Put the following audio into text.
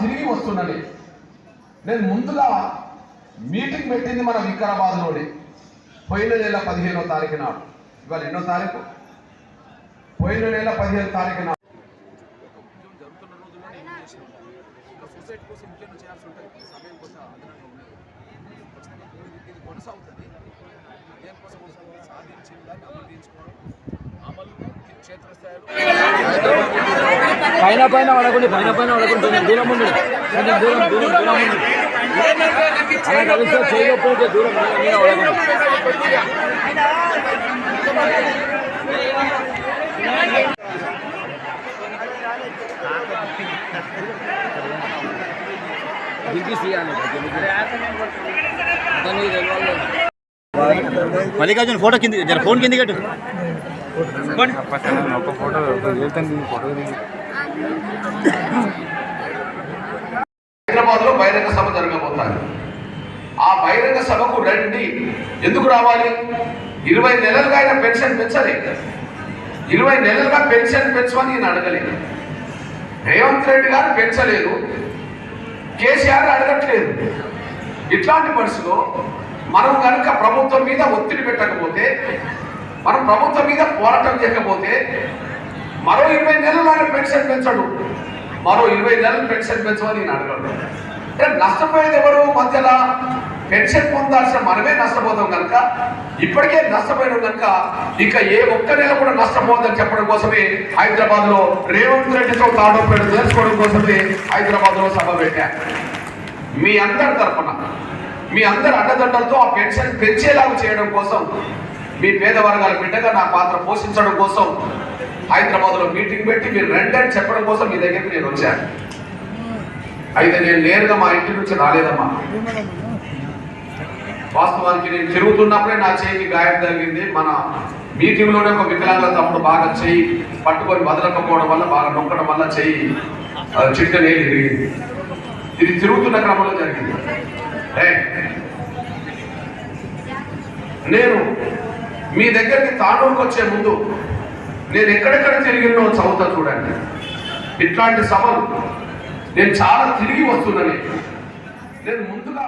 తిరిగి వస్తున్నది నేను ముందుగా మీటింగ్ పెట్టింది మన వికారాబాద్లోనే పోయిన నెల పదిహేనో తారీఖు నాడు. ఇవాళ ఎన్నో తారీఖు? పోయిన నెల పదిహేను తారీఖు నాడు. సొసైటీ కోసం చేయాల్సి ఉంటుంది సమయం కోసం అదనంగా ఉండదు ఇది- కొనసాగుతుంది దేనికోసం సాధించిన దాన్ని అమలు పైన పైన పడకండి పైన పైన పడకండి కొంచెం దూరం ఉండండి కొంచెం దూరం దూరం దూరం ఉండండి అలా కలిస్తే చేయకపోతే దూరం మీద మీద పడకండి దిగి తీయాలి దాన్ని తెలవాలి మల్లికార్జున ఫోటో కింది జర ఫోన్ కింది కట్టు. హైదరాబాద్లో బహిరంగ సభ జరగబోతాయి ఆ బహిరంగ సభకు రండి. ఎందుకు రావాలి? ఇరవై నెలలుగా ఆయన పెన్షన్ పెంచలే ఇరవై నెలలుగా పెన్షన్ పెంచమని నేను అడగలేదు. రేవంత్ రెడ్డి గారు పెంచలేదు. కేసీఆర్ అడగట్లేదు. ఇట్లాంటి పరిస్థితిలో మనం కనుక ప్రభుత్వం మీద ఒత్తిడి పెట్టకపోతే మనం ప్రభుత్వం మీద పోరాటం చేయకపోతే మరో ఇరవై నెలలు ఆయన పెన్షన్ పెంచడు. మరో ఇరవై నెలలు పెన్షన్ పెంచమని నేను అడగడు అంటే నష్టపోయేది ఎవరు? మధ్యలో పెన్షన్ పొందాల్సిన మనమే నష్టపోతాం కనుక ఇప్పటికే నష్టపోయినాం కనుక ఇక ఏ ఒక్క నెల కూడా నష్టపోదని చెప్పడం కోసమే హైదరాబాద్లో రేవంత్ రెడ్డితో తాడోపేట తెలుసుకోవడం కోసమే హైదరాబాద్లో సభ పెట్టాను మీ అందరి తరఫున మీ అందరు అడ్డదండలతో ఆ పెన్షన్ పెంచేలాగా చేయడం కోసం మీ పేద వర్గాల బిడ్డగా నా పాత్ర పోషించడం కోసం హైదరాబాద్లో మీటింగ్ పెట్టి మీరు రండి అని చెప్పడం కోసం మీ దగ్గరికి నేను వచ్చాను. అయితే నేను నేరుగా మా ఇంటి నుంచి రాలేదమ్మా. వాస్తవానికి నేను తిరుగుతున్నప్పుడే నా చేయికి గాయం జరిగింది మన మీటింగ్లోనే ఒక వికలాంగుల తమ్ముడు బాగా చేయి పట్టుకొని వదలకపోవడం వల్ల బాగా నొక్కడం వల్ల చేయి చిట్టనే తిరిగింది ఇది తిరుగుతున్న క్రమంలో జరిగింది. నేను మీ దగ్గరికి తాండూరుకు వచ్చే ముందు నేను ఎక్కడెక్కడ తిరిగినో చదువుతా చూడండి. ఇట్లాంటి సభలు నేను చాలా తిరిగి వస్తున్నాను నేను ముందుగా